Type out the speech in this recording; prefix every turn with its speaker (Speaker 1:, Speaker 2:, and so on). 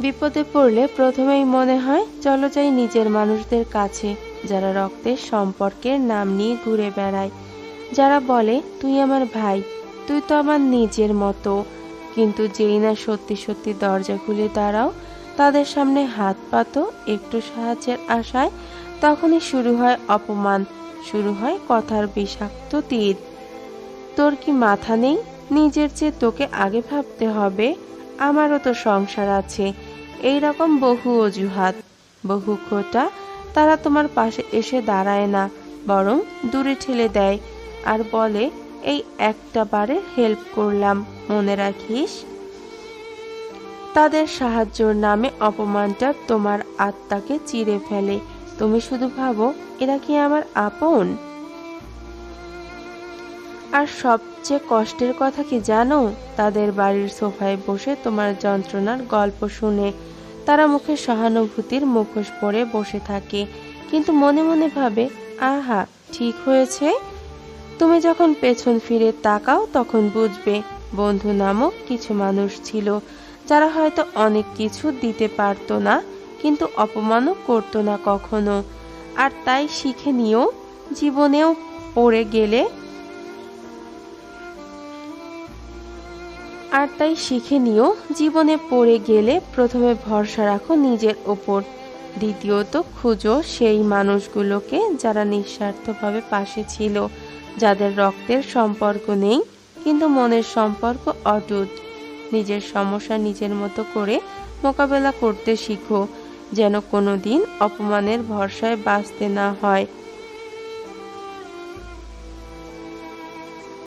Speaker 1: বিপদে পড়লে প্রথমেই মনে হয়, চলো যাই নিজের মানুষদের কাছে, যারা রক্তের সম্পর্কের নাম নিয়ে ঘুরে বেড়ায়। যারা বলে, তুই আমার ভাই, তুই তো আমার নিজের মতো। কিন্তু যেই না সত্যি সত্যি দরজা খুলে দাঁড়াও, তাদের সামনে হাত পাতো একটু সাহায্যের আশায়, তখনই শুরু হয় অপমান, শুরু হয় কথার বিষাক্ত তীর। তোর কি মাথা নেই? নিজের চেয়ে তোকে আগে ভাবতে হবে? আমারও তো সংসার আছে। এই রকম বহু অজুহাত, বহু খোটা তারা তোমার পাশে এসে দাঁড়ায় না, বরং দূরে ঠেলে দেয়। আর বলে, এই একটা বারে হেল্প করলাম, মনে রাখিস? তাদের সাহায্যর নামে অপমানটা তোমার আত্মাকে চিরে ফেলে। তুমি শুধু ভাবো, এরা কি আমার আপন? আর সবচেয়ে কষ্টের কথা কি জানো? তাদের বাড়ির সোফায় বসে তোমার যন্ত্রণার গল্প শুনে তারা মুখে সহানুভূতির মুখোশ পরে বসে থাকে। কিন্তু মনে মনে ভাবে, আহা, ঠিক হয়েছে। তুমি যখন পেছন ফিরে তাকাও তখন বুঝবে, বন্ধু নামক কিছু মানুষ ছিল। যারা হয়তো অনেক কিছু দিতে পারতো না, কিন্তু অপমানও করতো না কখনো। আর তাই শিখে নিয়েও জীবনেও পড়ে গেলে আর তাই শিখে নিও, জীবনে পড়ে গেলে প্রথমে ভরসা রাখো নিজের ওপর। দ্বিতীয়ত, খুঁজো সেই মানুষগুলোকে যারা নিঃস্বার্থভাবে পাশে ছিল, যাদের রক্তের সম্পর্ক নেই, কিন্তু মনের সম্পর্ক অটুট। নিজের সমস্যা নিজের মতো করে মোকাবেলা করতে শিখো, যেন কোনো দিন অপমানের ভরসায় বাঁচতে না হয়।